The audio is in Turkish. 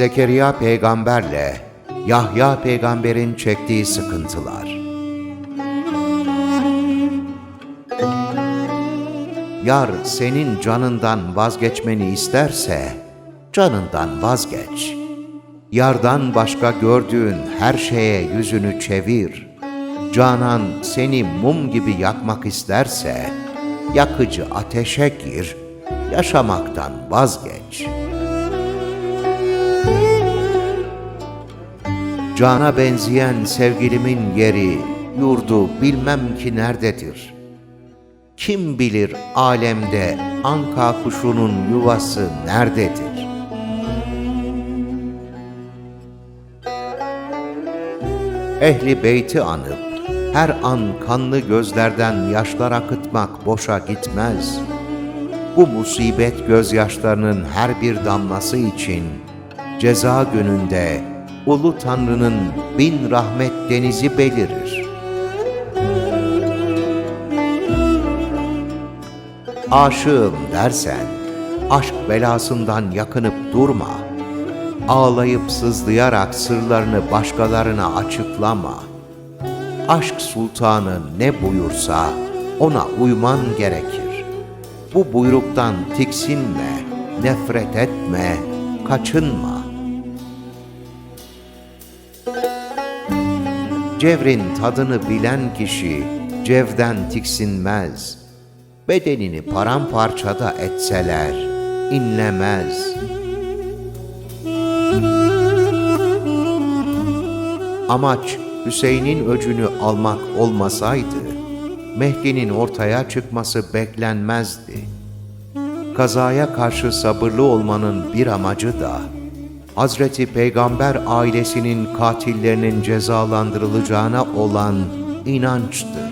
Zekeriya peygamberle Yahya peygamberin çektiği sıkıntılar. Yar senin canından vazgeçmeni isterse canından vazgeç. Yardan başka gördüğün her şeye yüzünü çevir. Canan seni mum gibi yakmak isterse yakıcı ateşe gir, yaşamaktan vazgeç.'' Cana benzeyen sevgilimin yeri, yurdu bilmem ki nerededir. Kim bilir alemde anka kuşunun yuvası nerededir? Ehli beyti anıp, her an kanlı gözlerden yaşlar akıtmak boşa gitmez. Bu musibet gözyaşlarının her bir damlası için ceza gününde Ulu Tanrı'nın bin rahmet denizi belirir. Aşığım dersen, aşk belasından yakınıp durma. Ağlayıp sızlayarak sırlarını başkalarına açıklama. Aşk sultanı ne buyursa ona uyman gerekir. Bu buyruktan tiksinme, nefret etme, kaçınma.'' Cevrin tadını bilen kişi cevden tiksinmez. Bedenini paramparça da etseler inlemez. Amaç Hüseyin'in öcünü almak olmasaydı, Mehdi'nin ortaya çıkması beklenmezdi. Kazaya karşı sabırlı olmanın bir amacı da, Hazreti Peygamber ailesinin katillerinin cezalandırılacağına olan inançtır.